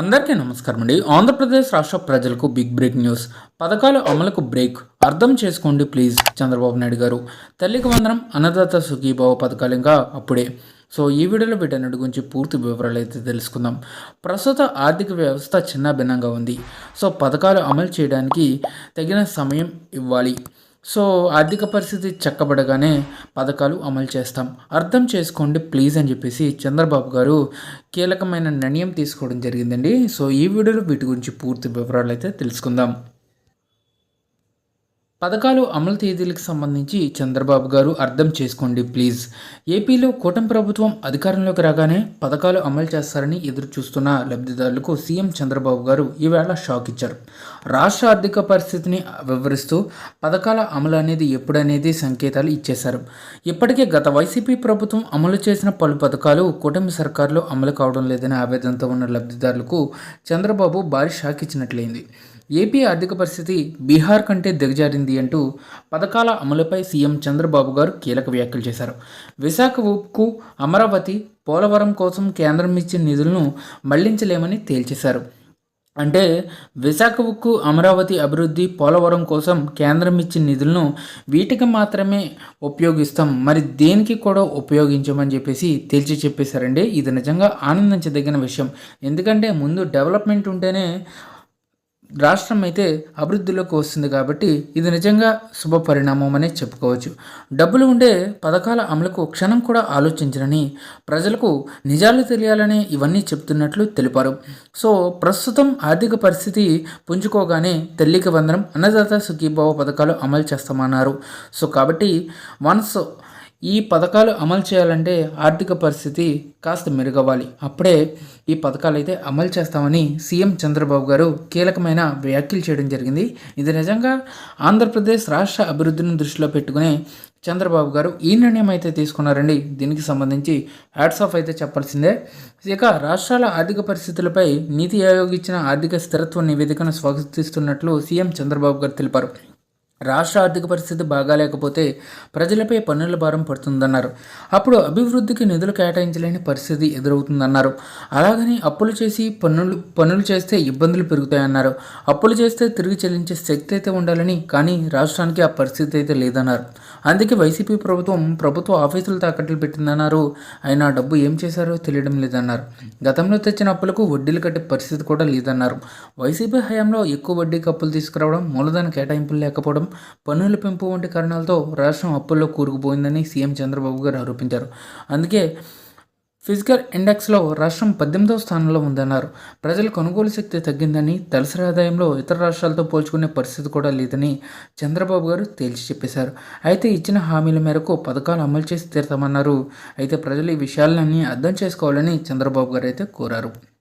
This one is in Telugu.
అందరికీ నమస్కారం అండి. ఆంధ్రప్రదేశ్ రాష్ట్ర ప్రజలకు బిగ్ బ్రేక్ న్యూస్. పథకాల అమలుకు బ్రేక్. అర్థం చేసుకోండి ప్లీజ్ చంద్రబాబు నాయుడు గారు. తల్లికి వందనం అన్నదాత సుఖీభావ పథకాలు ఇంకా అప్పుడే. సో ఈ వీడియోలో వీటన్నిటి గురించి పూర్తి వివరాలు అయితే తెలుసుకుందాం. ప్రస్తుత ఆర్థిక వ్యవస్థ చిన్న భిన్నంగా ఉంది. సో పథకాలు అమలు చేయడానికి తగిన సమయం ఇవ్వాలి. సో ఆర్థిక పరిస్థితి చక్కబడగానే పథకాలు అమలు చేస్తాం. అర్థం చేసుకోండి ప్లీజ్ అని చెప్పేసి చంద్రబాబు గారు కీలకమైన నిర్ణయం తీసుకోవడం జరిగిందండి. సో ఈ వీడియోలో వీటి గురించి పూర్తి వివరాలు అయితే తెలుసుకుందాం. పథకాలు అమలు తేదీలకు సంబంధించి చంద్రబాబు గారు అర్థం చేసుకోండి ప్లీజ్. ఏపీలో కూటమి ప్రభుత్వం అధికారంలోకి రాగానే పథకాలు అమలు చేస్తారని ఎదురు చూస్తున్న లబ్ధిదారులకు సీఎం చంద్రబాబు గారు ఈవేళ షాక్ ఇచ్చారు. రాష్ట్ర ఆర్థిక పరిస్థితిని వివరిస్తూ పథకాల అమలు అనేది ఎప్పుడనేది సంకేతాలు ఇచ్చేశారు. ఇప్పటికే గత వైసీపీ ప్రభుత్వం అమలు చేసిన పలు పథకాలు కూటమి సర్కారులో అమలు కావడం లేదని ఆవేదనతో ఉన్న లబ్ధిదారులకు చంద్రబాబు భారీ షాక్ ఇచ్చినట్లయింది. ఏపీ ఆర్థిక పరిస్థితి బీహార్ కంటే దిగజారింది అంటూ పథకాల అమలుపై సీఎం చంద్రబాబు గారు కీలక వ్యాఖ్యలు చేశారు. విశాఖ ఉక్కు అమరావతి పోలవరం కోసం కేంద్రం ఇచ్చిన నిధులను మళ్ళించలేమని తేల్చేశారు. అంటే విశాఖ ఉక్కు అమరావతి అభివృద్ధి పోలవరం కోసం కేంద్రం ఇచ్చిన నిధులను వీటికి మాత్రమే ఉపయోగిస్తాం మరి దేనికి కూడా ఉపయోగించమని చెప్పేసి తేల్చి చెప్పేశారండి. ఇది నిజంగా ఆనందించదగిన విషయం. ఎందుకంటే ముందు డెవలప్మెంట్ ఉంటేనే రాష్ట్రం అయితే అభివృద్ధిలోకి వస్తుంది కాబట్టి ఇది నిజంగా శుభ పరిణామం అనే చెప్పుకోవచ్చు. డబ్బులు ఉండే పథకాల అమలుకు క్షణం కూడా ఆలోచించరని ప్రజలకు నిజాలు తెలియాలని ఇవన్నీ చెప్తున్నట్లు తెలిపారు. సో ప్రస్తుతం ఆర్థిక పరిస్థితి పుంజుకోగానే తల్లికి వందనం అన్నదాత సుఖీభావ పథకాలు అమలు చేస్తామన్నారు. సో కాబట్టి వన్స్ ఈ పథకాలు అమలు చేయాలంటే ఆర్థిక పరిస్థితి కాస్త మెరుగవ్వాలి. అప్పుడే ఈ పథకాలు అయితే అమలు చేస్తామని సీఎం చంద్రబాబు గారు కీలకమైన వ్యాఖ్యలు చేయడం జరిగింది. ఇది నిజంగా ఆంధ్రప్రదేశ్ రాష్ట్ర అభివృద్ధిని దృష్టిలో పెట్టుకుని చంద్రబాబు గారు ఈ నిర్ణయం అయితే తీసుకున్నారండి. దీనికి సంబంధించి హ్యాట్స్ ఆఫ్ అయితే చెప్పాల్సిందే. ఇక రాష్ట్రాల ఆర్థిక పరిస్థితులపై నీతి ఆయోగ్ ఇచ్చిన ఆర్థిక స్థిరత్వ నివేదికను స్వాగతిస్తున్నట్లు సీఎం చంద్రబాబు గారు తెలిపారు. రాష్ట్ర ఆర్థిక పరిస్థితి బాగాలేకపోతే ప్రజలపై పన్నుల భారం పడుతుందన్నారు. అప్పుడు అభివృద్ధికి నిధులు కేటాయించలేని పరిస్థితి ఎదురవుతుందన్నారు. అలాగని అప్పులు చేసి పన్నులు పన్నులు చేస్తే ఇబ్బందులు పెరుగుతాయన్నారు. అప్పులు చేస్తే తిరిగి చెల్లించే శక్తి అయితే ఉండాలని కానీ రాష్ట్రానికి ఆ పరిస్థితి అయితే లేదన్నారు. అందుకే వైసీపీ ప్రభుత్వం ప్రభుత్వ ఆఫీసులు తాకట్లు పెట్టిందన్నారు. ఆయన డబ్బు ఏం చేశారో తెలియడం లేదన్నారు. గతంలో తెచ్చిన అప్పులకు వడ్డీలు కట్టే పరిస్థితి కూడా లేదన్నారు. వైసీపీ హయాంలో ఎక్కువ వడ్డీకి అప్పులు తీసుకురావడం మూలధన కేటాయింపులు లేకపోవడం పన్నుల పెంపు వంటి కారణాలతో రాష్ట్రం అప్పుల్లో కూరుకుపోయిందని సీఎం చంద్రబాబు గారు ఆరోపించారు. అందుకే ఫిజికల్ ఇండెక్స్లో రాష్ట్రం పద్దెనిమిదవ స్థానంలో ఉందన్నారు. ప్రజల కొనుగోలు శక్తి తగ్గిందని తలసరి ఆదాయంలో ఇతర రాష్ట్రాలతో పోల్చుకునే పరిస్థితి కూడా లేదని చంద్రబాబు గారు తేల్చి చెప్పేశారు. అయితే ఇచ్చిన హామీల మేరకు పథకాలు అమలు చేసి తీరుతామన్నారు. అయితే ప్రజలు ఈ విషయాలన్నీ అర్థం చేసుకోవాలని చంద్రబాబు గారు అయితే కోరారు.